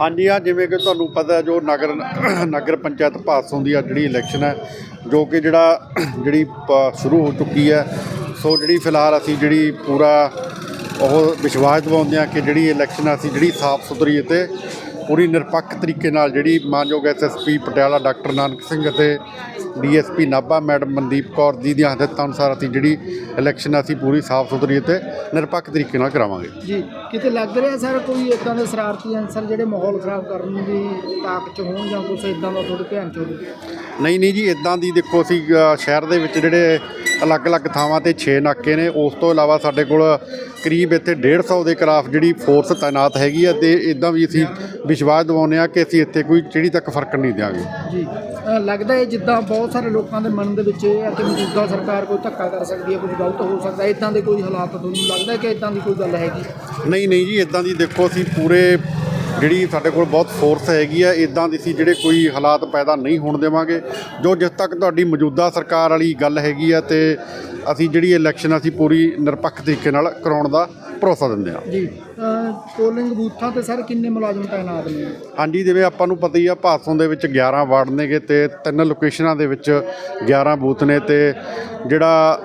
ਹਾਂਜੀ ਆ ਜਿਵੇਂ ਕਿ ਤੁਹਾਨੂੰ ਪਤਾ ਜੋ ਨਗਰ ਨਗਰ ਪੰਚਾਇਤ ਭਾਦਸੋਂ ਦੀ ਆ ਜਿਹੜੀ ਇਲੈਕਸ਼ਨ ਹੈ, ਜੋ ਕਿ ਜਿਹੜਾ, ਜਿਹੜੀ ਪ- ਸ਼ੁਰੂ ਹੋ ਚੁੱਕੀ ਹੈ, ਸੋ ਜਿਹੜੀ ਫਿਲਹਾਲ ਅਸੀਂ ਜਿਹੜੀ ਪੂਰਾ ਉਹ ਵਿਸ਼ਵਾਸ ਦਿਵਾਉਂਦੇ ਹਾਂ ਕਿ ਜਿਹੜੀ ਇਲੈਕਸ਼ਨ ਅਸੀਂ ਜਿਹੜੀ ਸਾਫ਼ ਸੁਥਰੀ ਅਤੇ ਪੂਰੀ ਨਿਰਪੱਖ ਤਰੀਕੇ ਨਾਲ ਜਿਹੜੀ ਮਾਨਯੋਗ ਐਸਐਸਪੀ ਪਟਿਆਲਾ ਡਾਕਟਰ ਨਾਨਕ ਸਿੰਘ ਅਤੇ ਡੀਐਸਪੀ ਨਾਭਾ ਮੈਡਮ ਮਨਦੀਪ ਕੌਰ ਜੀ ਦੀਆਂ ਹਦਾਇਤਾਂ ਅਨੁਸਾਰ ਅਸੀਂ ਜਿਹੜੀ ਇਲੈਕਸ਼ਨ ਅਸੀਂ ਪੂਰੀ ਸਾਫ਼ ਸੁਥਰੀ ਅਤੇ ਨਿਰਪੱਖ ਤਰੀਕੇ ਨਾਲ ਕਰਾਵਾਂਗੇ। ਜੀ ਕਿਤੇ ਲੱਗ ਰਿਹਾ ਸਰ ਕੋਈ ਇਦਾਂ ਦੇ ਸ਼ਰਾਰਤੀ ਅਨਸਰ ਜਿਹੜੇ ਮਾਹੌਲ ਖਰਾਬ ਕਰਨ ਦੀ ਤਾਕ ਚ ਹੋਣ ਜਾਂ ਕੁਛ ਇਦਾਂ ਦਾ ਤੁਹਾਡੇ ਧਿਆਨ ਚ ਹੋਵੇ? ਨਹੀਂ ਨਹੀਂ ਜੀ ਇਦਾਂ ਦੀ ਦੇਖੋ ਅਸੀਂ ਸ਼ਹਿਰ ਦੇ ਵਿੱਚ ਜਿਹੜੇ ਅਲੱਗ-ਅਲੱਗ ਥਾਵਾਂ ਤੇ 6 ਨਾਕੇ ਨੇ। ਉਸ ਤੋਂ ਇਲਾਵਾ ਸਾਡੇ ਕੋਲ ਕਰੀਬ ਇੱਥੇ 150 ਦੇ ਖਿਲਾਫ ਜਿਹੜੀ ਫੋਰਸ ਤਾਇਨਾਤ ਹੈਗੀ ਆ ਤੇ ਇਦਾਂ ਵੀ ਅਸੀਂ ਵਿਸ਼ਵਾਸ ਦਿਵਾਉਂਦੇ ਆ ਕਿ ਅਸੀਂ ਇੱਥੇ ਕੋਈ ਜਿਹੜੀ ਤੱਕ ਫ਼ਰਕ ਨਹੀਂ ਦਿਆਂਗੇ। ਜੀ। ਲੱਗਦਾ ਹੈ ਜਿੱਦਾਂ ਬਹੁਤ ਸਾਰੇ ਲੋਕਾਂ ਦੇ ਮਨ ਦੇ ਵਿੱਚ ਇਹ ਹੈ ਕਿ ਮੌਜੂਦਾ ਸਰਕਾਰ ਕੋਈ ਧੱਕਾ ਕਰ ਸਕਦੀ ਹੈ ਕੁਝ ਗਲਤ ਹੋ ਸਕਦਾ ਇਦਾਂ ਦੇ ਕੋਈ ਹਾਲਾਤ ਤੁਹਾਨੂੰ ਲੱਗਦਾ ਕਿ ਇਦਾਂ ਦੀ ਕੋਈ ਗੱਲ ਹੈਗੀ? ਨਹੀਂ ਨਹੀਂ ਜੀ ਇਦਾਂ ਦੀ ਦੇਖੋ ਅਸੀਂ ਪੂਰੇ ਜਿਹੜੀ ਸਾਡੇ ਕੋਲ ਬਹੁਤ ਫੋਰਸ ਹੈਗੀ ਆ ਇਦਾਂ ਦੀ ਅਸੀਂ ਜਿਹੜੇ ਕੋਈ ਹਾਲਾਤ ਪੈਦਾ ਨਹੀਂ ਹੋਣ ਦੇਵਾਂਗੇ। ਜੋ ਜਿਸ ਤੱਕ ਤੁਹਾਡੀ ਮੌਜੂਦਾ ਸਰਕਾਰ ਵਾਲੀ ਗੱਲ ਹੈਗੀ ਆ ਤੇ ਅਸੀਂ ਜਿਹੜੀ ਇਲੈਕਸ਼ਨ ਅਸੀਂ ਪੂਰੀ ਨਿਰਪੱਖ ਤਰੀਕੇ ਨਾਲ ਕਰਾਉਣ ਦਾ ਭਰੋਸਾ ਦਿੰਦੇ ਹਾਂ। ਜੀ ਪੋਲਿੰਗ ਬੂਥਾਂ ਤੇ ਸਰ ਕਿੰਨੇ ਮੁਲਾਜ਼ਮ ਤਾਇਨਾਤ ਨੇ? ਹਾਂਜੀ ਜਿਵੇਂ ਆਪਾਂ ਨੂੰ ਪਤਾ ਹੀ ਆ ਭਾਸੋਂ ਦੇ ਵਿੱਚ 11 ਵਾਰਡ ਨੇਗੇ ਤੇ ਤਿੰਨ ਲੋਕੇਸ਼ਨਾਂ ਦੇ ਵਿੱਚ 11 ਬੂਥ ਨੇ ਤੇ ਜਿਹੜਾ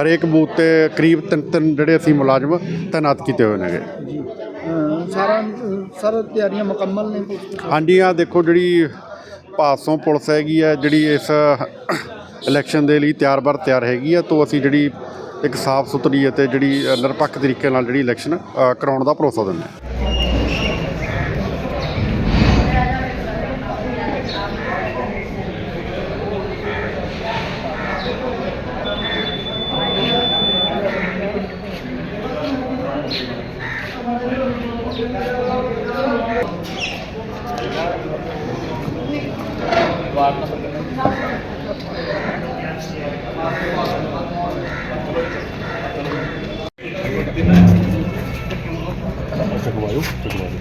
ਹਰੇਕ ਬੂਥ ਤੇ ਕਰੀਬ ਤਿੰਨ ਤਿੰਨ ਜਿਹੜੇ ਅਸੀਂ ਮੁਲਾਜ਼ਮ ਤਾਇਨਾਤ ਕੀਤੇ ਹੋਏ ਨੇਗੇ। ਜੀ। ਸਾਰਾ, ਸਰ ਤਿਆਰੀਆਂ ਮੁਕੰਮਲ ਹਾਂਜੀ ਆ ਦੇਖੋ ਜਿਹੜੀ ਪਾਸੋਂ ਪੁਲਿਸ ਹੈਗੀ ਆ, ਜਿਹੜੀ ਇਸ ਇਲੈਕਸ਼ਨ ਦੇ ਲਈ ਤਿਆਰ-ਬਰ ਤਿਆਰ ਹੈਗੀ ਆ, ਤੋਂ ਅਸੀਂ ਜਿਹੜੀ ਇੱਕ ਸਾਫ਼ ਸੁਥਰੀ ਅਤੇ ਜਿਹੜੀ ਨਿਰਪੱਖ ਤਰੀਕੇ ਨਾਲ ਜਿਹੜੀ ਇਲੈਕਸ਼ਨ ਕਰਾਉਣ ਦਾ ਭਰੋਸਾ ਦਿੰਦੇ Segundo, segundo.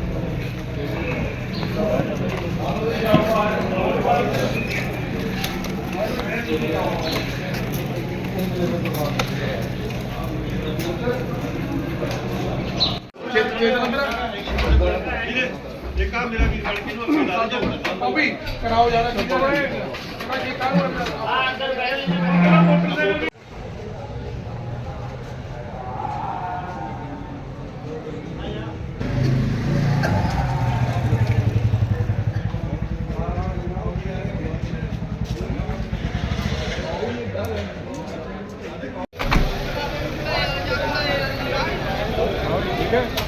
Thank you. ਮੇਰਾ ਵੀਰ ਬਣ ਕੇ ਨੂੰ ਆਪਣਾ ਭਾਬੀ ਕਰਾਓ ਜ਼ਿਆਦਾ ਠੀਕ ਹੋਏ ਮੈਂ ਜੇ ਕਾਹਨੂੰ ਆ ਅੰਦਰ ਬੈਠ ਜੀ ਮੈਂ ਮੋਟਰਸਾਈਕਲ Okay.